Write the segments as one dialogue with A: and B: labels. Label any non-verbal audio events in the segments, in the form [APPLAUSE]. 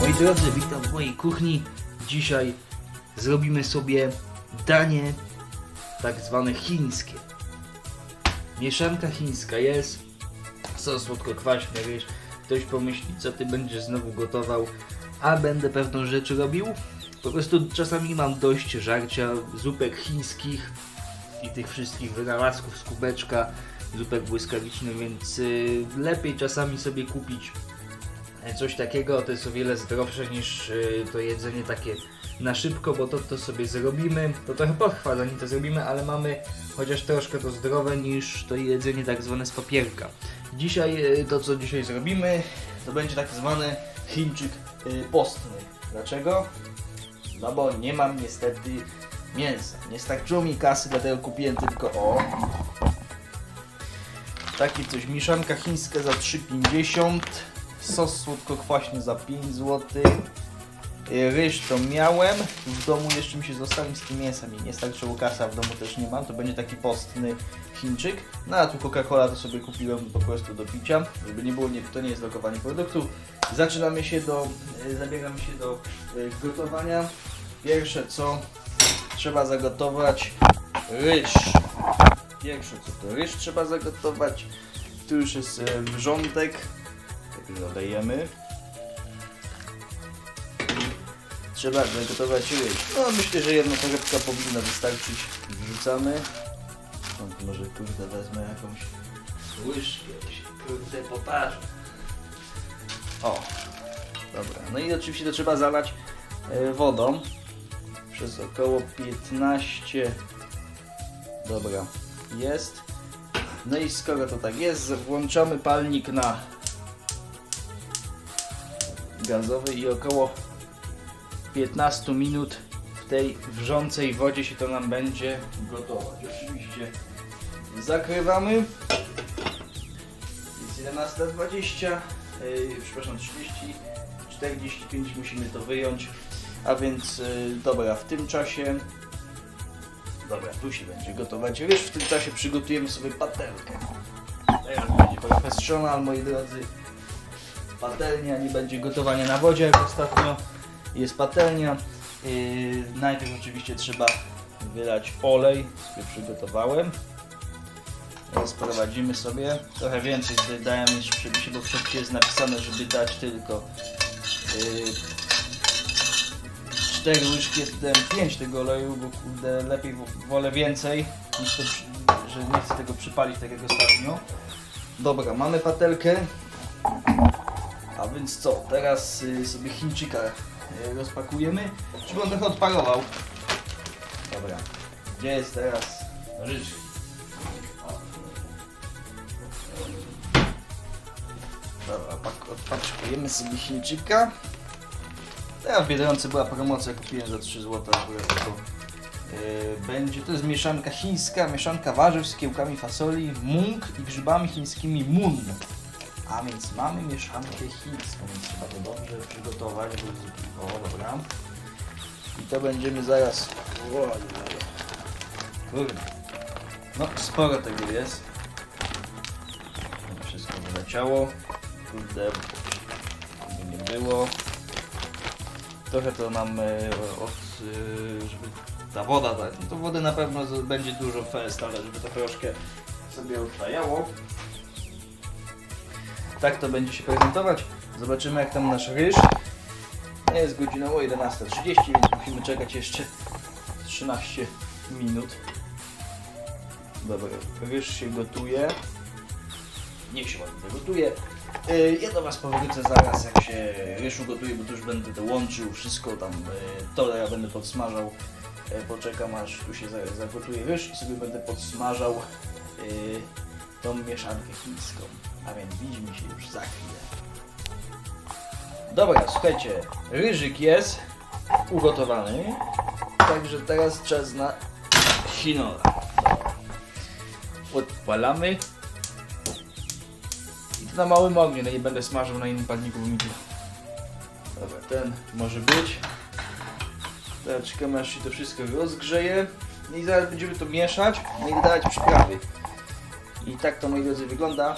A: Moi drodzy, witam w mojej kuchni. Dzisiaj zrobimy sobie danie tak zwane chińskie. Mieszanka chińska jest, sos słodko-kwaśny, wiesz, ktoś pomyśli, co ty będziesz znowu gotował, a będę pewną rzecz robił. Po prostu czasami mam dość żarcia zupek chińskich i tych wszystkich wynalazków z kubeczka, zupek błyskawicznych, więc y, lepiej czasami sobie kupić coś takiego, to jest o wiele zdrowsze niż y, to jedzenie takie na szybko, bo to, to sobie zrobimy, to trochę potrwa zanim to zrobimy, ale mamy chociaż troszkę to zdrowe niż to jedzenie tak zwane z papierka. Dzisiaj y, to co dzisiaj zrobimy to będzie tak zwany Chińczyk postny. Dlaczego? No bo nie mam niestety mięsa. Nie starczyło mi kasy, dlatego kupiłem tylko o takie coś, mieszanka chińska za 3,50 sos słodko-kwaśny za 5 zł ryż to miałem w domu jeszcze mi się zostawił z tym mięsem i nie starczyło kasa, w domu też nie mam to będzie taki postny Chińczyk no a tu Coca-Cola to sobie kupiłem po prostu do picia żeby nie było, nie, to nie jest lokowanie produktu zaczynamy się do, y, zabieramy się do y, gotowania pierwsze co trzeba zagotować ryż Pierwsze co to ryż trzeba zagotować. Tu już jest wrzątek. Tak dodajemy. Trzeba zagotować ryż. No myślę, że jedna torebka powinna wystarczyć. Wrzucamy. Może kurde wezmę jakąś łyżkę. Kurde poparzę. O. Dobra. No i oczywiście to trzeba zalać e, wodą. Przez około 15 Dobra, jest. No i skoro to tak jest, włączamy palnik na gazowy i około 15 minut w tej wrzącej wodzie się to nam będzie gotować. Oczywiście zakrywamy. Jest 11.20, yy, przepraszam 30, 45 musimy to wyjąć. A więc yy, dobra, w tym czasie Dobra, tu się będzie gotować ryż. W tym czasie przygotujemy sobie patelkę. Teraz będzie profesjonal, moi drodzy. Patelnia, nie będzie gotowania na wodzie jak ostatnio. Jest patelnia. Yy, najpierw oczywiście trzeba wylać olej, sobie przygotowałem. Teraz prowadzimy sobie. Trochę więcej dałem niż w przepisie, bo w przepisie jest napisane, żeby dać tylko yy, 4 łyżki, ja dałem 5 tego oleju, bo kurde lepiej wo- wolę więcej, niż to, że nie chcę tego przypalić tak jak ostatnio. Dobra, mamy patelkę. A więc co, teraz y, sobie Chińczyka rozpakujemy, żeby on trochę odparował. Dobra, gdzie jest teraz ryż? O. Dobra, odpaczkujemy sobie Chińczyka. Teraz w Biedronce była promocja, kupiłem za 3 zł akurat to yy, będzie. To jest mieszanka chińska, mieszanka warzyw z kiełkami fasoli, mung i grzybami chińskimi mun. A więc mamy mieszankę chińską, więc trzeba to dobrze przygotować. bo- O, dobra. I to będziemy zaraz... Kurde. No, sporo tego jest. Wszystko wyleciało. Kurde, nie było. Trochę to nam e, od, e, żeby ta woda, tak, no to wody na pewno będzie dużo fest, ale żeby to troszkę sobie odtajało. Tak to będzie się prezentować. Zobaczymy jak tam nasz ryż. Jest godzina o 11.30, więc musimy czekać jeszcze 13 minut. Dobra, ryż się gotuje. Niech się ładnie zagotuje. Yy, Ja do Was powrócę zaraz, jak się ryż ugotuje, bo to już będę to łączył, wszystko tam, yy, to ja będę podsmażał. Yy, Poczekam aż tu się za- zagotuje ryż i sobie będę podsmażał tą mieszankę chińską. A więc widzimy się już za chwilę. Dobra, słuchajcie, ryżyk jest ugotowany, także teraz czas na chinola. Odpalamy. I to na małym ogniu, no nie będę smażył na innym palniku, bo mi tu... Dobra, ten może być. Teraz czekamy aż się to wszystko rozgrzeje. No i zaraz będziemy to mieszać, no i dodawać przyprawy. I tak to moi drodzy wygląda.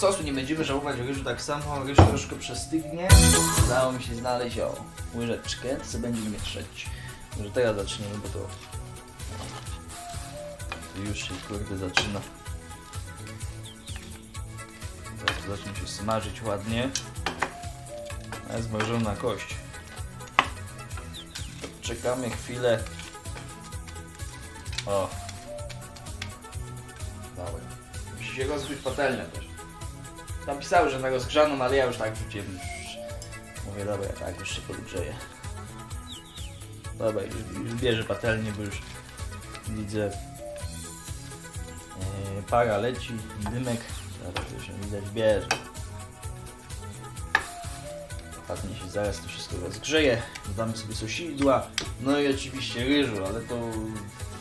A: Sosu nie będziemy żałować, ryżu tak samo, ryż troszkę przestygnie. Udało mi się znaleźć o łyżeczkę, co będziemy mieszać. Może teraz zaczniemy, bo to, już się kurde zaczyna. Teraz zacznie się smażyć ładnie. A jest mrożona kość. Czekamy chwilę. O. Dobra. Musi się rozgrzeć patelnię też. Tam pisały, że na rozgrzaną, ale ja już tak wrzuciłem. Już mówię, dobra, tak, już się podgrzeje. Dobra, już, już bierze patelnię, bo już widzę yy, para leci, dymek. Dobra, już widać bierze. Ładnie się zaraz to wszystko rozgrzeje. Dodamy sobie sosidła, no i oczywiście ryżu, ale to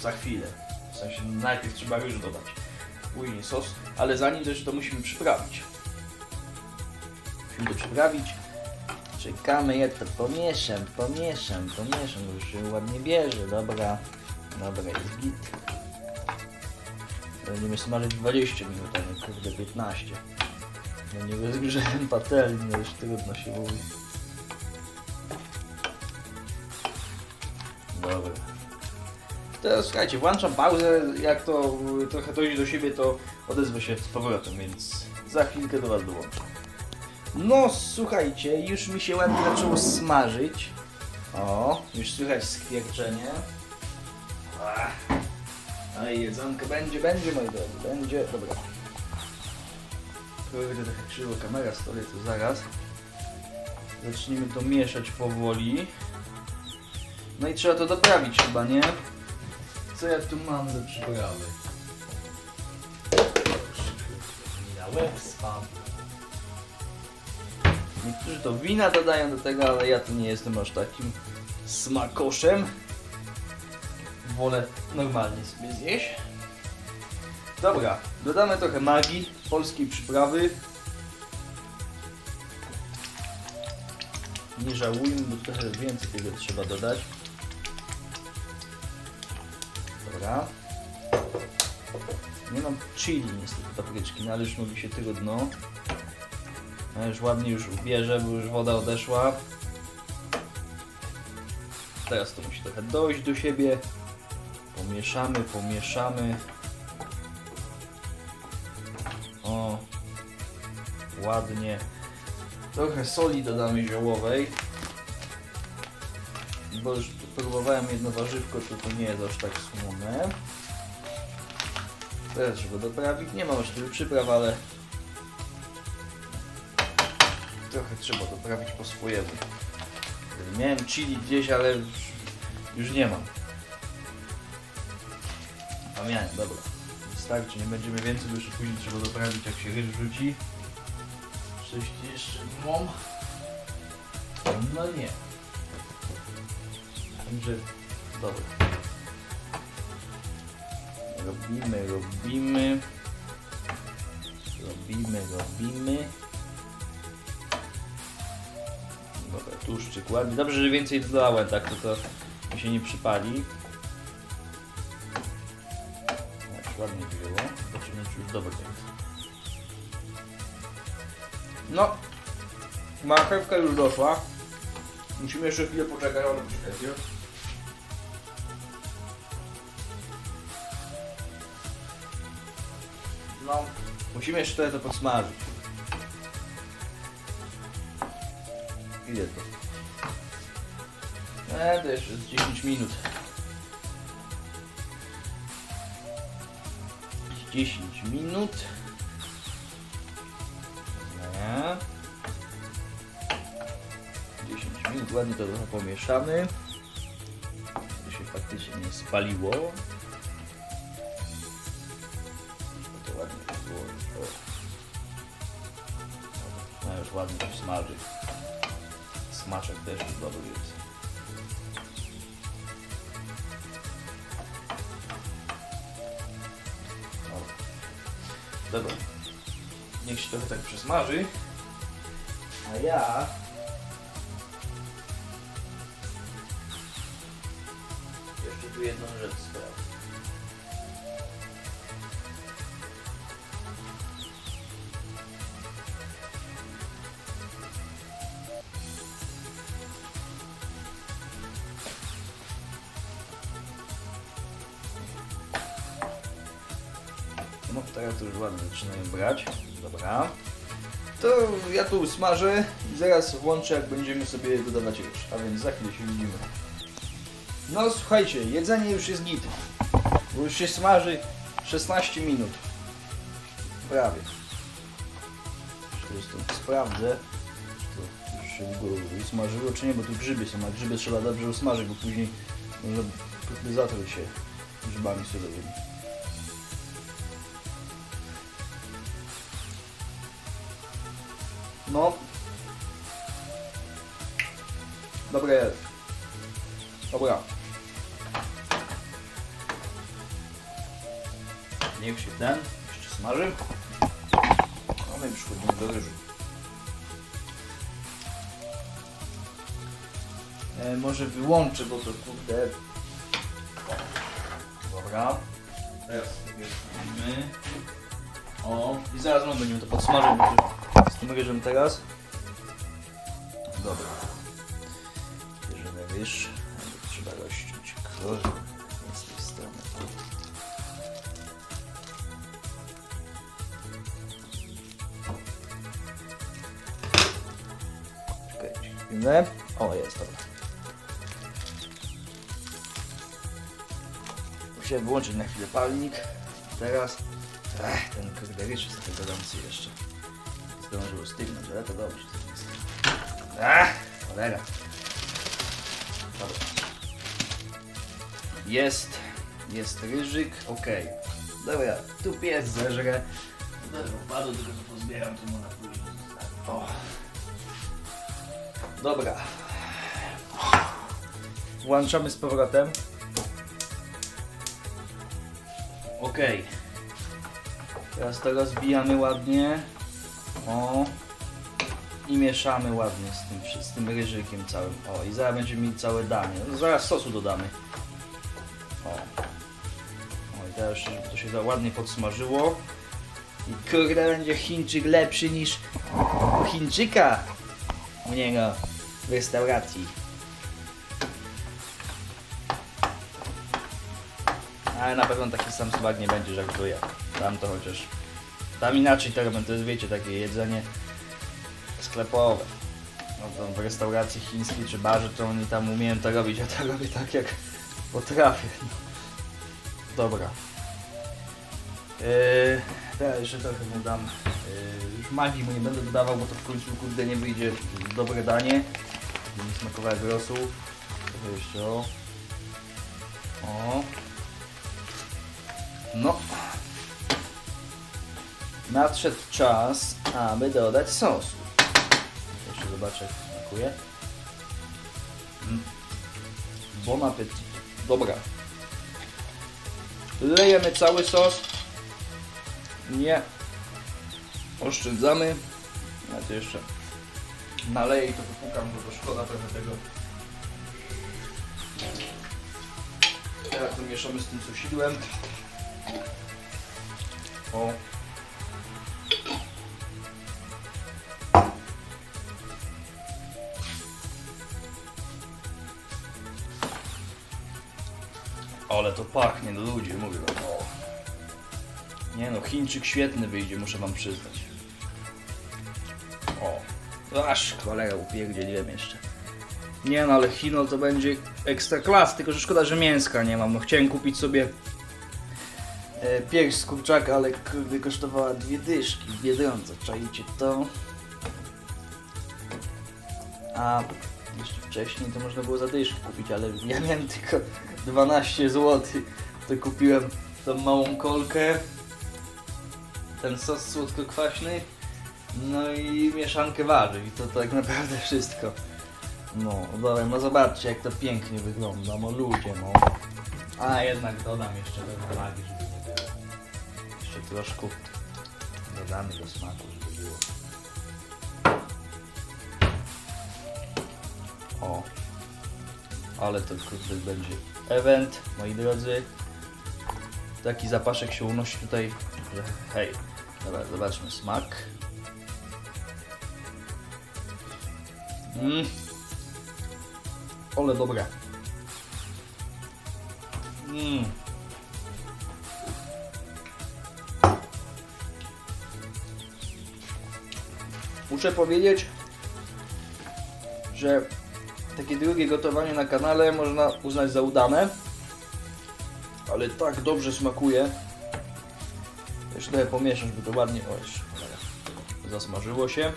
A: za chwilę. W sensie najpierw trzeba ryżu dodać, później sos, ale zanim też to musimy przyprawić. To przyprawić. Czekamy, ja to pomieszam, pomieszam, pomieszam, już się ładnie bierze, dobra. Dobra, jest git. Będziemy smażyć 20 minut, a nie kurde 15. No nie rozgrzałem patelni, no już trudno się mówi. Dobra. Teraz słuchajcie, włączam pauzę, jak to trochę dojdzie do siebie, to odezwę się z powrotem, więc za chwilkę do Was dołączę. No słuchajcie, już mi się ładnie zaczęło smażyć. O, już słychać skwierczenie. No i jedzonko będzie, będzie moi drodzy, będzie, dobra. Kurde, trochę krzywo kamera stoi, to zaraz. Zacznijmy to mieszać powoli. No i trzeba to doprawić chyba, nie? Co ja tu mam za przyprawy?
B: Na łeb spadł.
A: Niektórzy to wina dodają do tego, ale ja tu nie jestem aż takim smakoszem. Wolę normalnie sobie zjeść. Dobra, dodamy trochę magii, polskiej przyprawy. Nie żałujmy, bo trochę więcej tego trzeba dodać. Dobra. Nie mam chili niestety papryczki, no ale już mówi się tego dno. No już ładnie już ubierze, bo już woda odeszła. Teraz to musi trochę dojść do siebie. Pomieszamy, pomieszamy. O, ładnie. Trochę soli dodamy ziołowej. Bo już próbowałem jedno warzywko, to to nie jest aż tak słone. Teraz trzeba doprawić. Nie mam aż tylu przypraw, ale trochę trzeba doprawić po swojemu. Miałem chili gdzieś, ale już, już nie mam. A miałem, dobra. Wystarczy, nie będziemy więcej, bo jeszcze później trzeba doprawić jak się ryż rzuci. Coś mam. No nie. Także, dobra. Robimy, robimy. Robimy, robimy. Dobra, tłuszczyk ładnie. Dobrze, że więcej dodałem, tak to to mi się nie przypali. Tak, ładnie wzięło. Zobaczymy, czy już dobre jest. No, marchewka już doszła. Musimy jeszcze chwilę poczekać, ale poczekajcie. No, musimy jeszcze trochę to podsmażyć. E, to jeszcze z 10 minut. 10 minut. Nie. 10 minut, ładnie to trochę pomieszamy. To się faktycznie nie spaliło. To ładnie to złożyć. O. No już ładnie to smaży. Smaczek też już dobry jest. Dobra. Niech się trochę tak przesmaży. A ja... Jeszcze tu jedną rzecz sprawdzę. Zaczynają brać. Dobra. To ja tu usmażę i zaraz włączę jak będziemy sobie dodawać ryż. A więc za chwilę się widzimy. No słuchajcie, jedzenie już jest git. Bo już się smaży 16 minut. Prawie. To sprawdzę. Czy to już się w ogóle usmażyło czy nie, bo tu grzyby są, a grzyby trzeba dobrze usmażyć, bo później może zatruć się grzybami surowymi. No. Dobre jest. Dobra. Niech się ten jeszcze smaży. A my przychodzimy do ryżu. E, może wyłączę, bo to kurde... Dobra. Teraz sobie wstawimy. O, i zaraz będziemy to podsmażyć ryżem teraz. Dobra. Bierzemy ryż. Trzeba rozciąć kroj z tej strony. Czekajcie. O, jest, dobra. Musiałem wyłączyć na chwilę palnik. Teraz Ech, ten kurde ryż jest gorący jeszcze. Zdążył stygnąć, ale to dobrze. Ach, cholera. Dobra. Jest, jest ryżyk, okej. Dobra, tu pies zeżre. Dobra, padł, tylko to pozbieram, to mu na później. O. Dobra. Włączamy z powrotem. Okej. Teraz to rozbijamy ładnie. O. I mieszamy ładnie z tym, z tym ryżykiem całym. O, i zaraz będziemy mieli całe danie. No, zaraz sosu dodamy. O. O, i teraz żeby to się za ładnie podsmażyło. I kurde, będzie Chińczyk lepszy niż Chińczyka u niego w restauracji. Ale na pewno taki sam smak nie będzie, żartuję. Tam to chociaż... Tam inaczej to robią, to jest wiecie, takie jedzenie sklepowe. No w restauracji chińskiej czy barze to oni tam umieją to robić, ja to robię tak jak potrafię. No. Dobra. Yy, teraz jeszcze trochę mu dam. Yy, już magii mu nie będę dodawał, bo to w końcu kurde nie wyjdzie dobre danie. Nie smakował jak rosół. Trochę jeszcze o. O. No. Nadszedł czas, aby dodać sosu. Jeszcze zobaczę, jak to smakuje. Mm. Bon appetit. Dobra. Lejemy cały sos. Nie oszczędzamy. Ja to jeszcze naleję i to wypukam, bo to szkoda trochę tego. Teraz to mieszamy z tym sosidłem. O. Ale to pachnie, no ludzie, mówię wam. Nie no, Chińczyk świetny wyjdzie, muszę wam przyznać. O. Aż cholera upierdzieliłem jeszcze. Nie no, ale Chinol to będzie ekstra klas, tylko że szkoda, że mięska nie mam. No chciałem kupić sobie e, pierś z kurczaka, ale kurde kosztowała dwie dyszki w. Czajcie to? A jeszcze wcześniej to można było za dyszkę kupić, ale ja miałem [LAUGHS] tylko 12 zł. To kupiłem tą małą kolkę, ten sos słodko-kwaśny, no i mieszankę warzyw i to tak naprawdę wszystko. No, dobra, no zobaczcie jak to pięknie wygląda, no ludzie, no. A jednak dodam jeszcze trochę magii, żeby nie było. Jeszcze troszkę dodamy do smaku, żeby było. O. Ale to kurde będzie event, moi drodzy. Taki zapaszek się unosi tutaj, hej. Dobra, zobaczmy smak. Mmm. Ole dobre. Mmm. Muszę powiedzieć, że takie drugie gotowanie na kanale można uznać za udane. Ale tak dobrze smakuje. Jeszcze trochę pomieszam, żeby to ładnie... O. Zasmażyło się.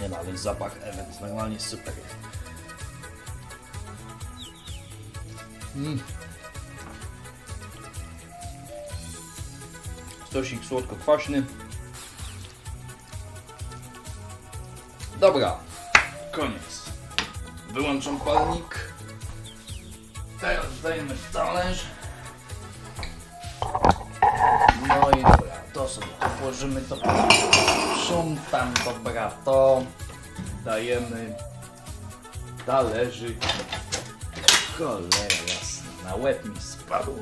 A: Nie ma, więc zapach event normalnie super jest. Mm. Stosik słodko-kwaśny. Dobra, koniec. Wyłączam palnik. Teraz dajemy talerz. No i dobra, to sobie położymy to. Sprzątam dobra to. Dajemy talerzyk. Cholera jasna, na łeb mi spadł.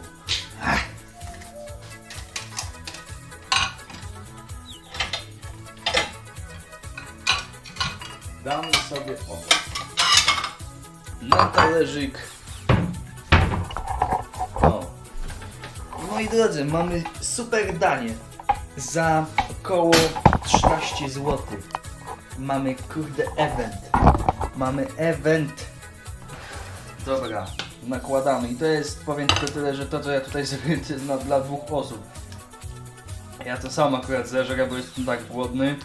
A: Damy sobie o. Na talerzyk. O. Moi drodzy, mamy super danie. Za około 13 zł. Mamy kurde event. Mamy event. Dobra, nakładamy. I to jest, powiem tylko tyle, że to co ja tutaj [LAUGHS] zrobiłem to jest na, dla dwóch osób. Ja to sam akurat zeżrę, bo jestem tak głodny.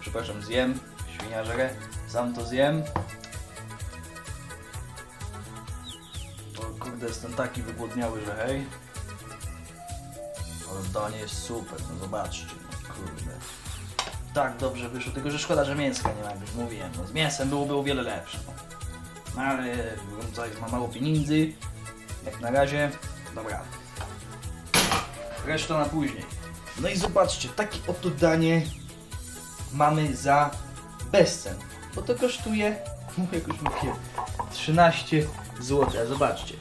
A: Przepraszam, zjem. Świnia żerę. Sam to zjem. Kurde, jestem taki wygłodniały, że hej. Ale danie jest super, no zobaczcie, no kurde. Tak dobrze wyszło, tylko że szkoda, że mięska nie ma, jak już mówiłem. No, z mięsem byłoby o wiele lepsze. No. No, ale Gonzales ma mało pieniędzy. Jak na razie, dobra. Reszta na później. No i zobaczcie, takie oto danie mamy za bezcen. Bo to kosztuje, jak już mówiłem, 13 zł. Zobaczcie,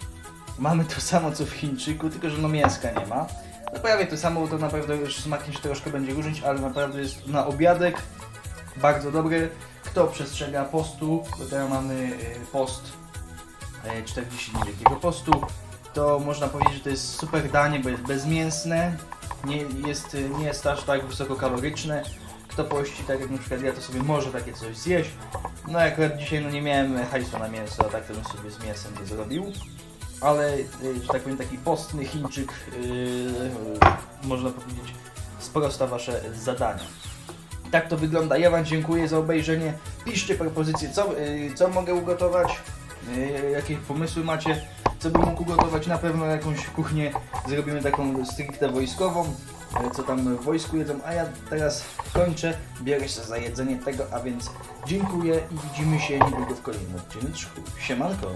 A: mamy to samo co w Chińczyku, tylko że no mięska nie ma. No prawie to samo, bo to naprawdę już smakiem się troszkę będzie różnić, ale naprawdę jest na obiadek bardzo dobry. Kto przestrzega postu, bo teraz mamy y, post y, 40 dni Wielkiego Postu, to można powiedzieć, że to jest super danie, bo jest bezmięsne, nie jest, y, nie jest aż tak wysokokaloryczne. Kto pości, tak jak na przykład ja, to sobie może takie coś zjeść. No akurat dzisiaj no nie miałem hajsu na mięso, a tak to bym sobie z mięsem to zrobił. Ale, y, że tak powiem, taki postny Chińczyk, yy, można powiedzieć, sprosta Wasze zadania. Tak to wygląda. Ja Wam dziękuję za obejrzenie. Piszcie propozycje, co, co mogę ugotować, jakie pomysły macie, co bym mógł ugotować. Na pewno jakąś kuchnię zrobimy taką stricte wojskową, co tam w wojsku jedzą. A ja teraz kończę, bierę się za jedzenie tego, a więc dziękuję i widzimy się niedługo w kolejnym odcinku. Siemanko!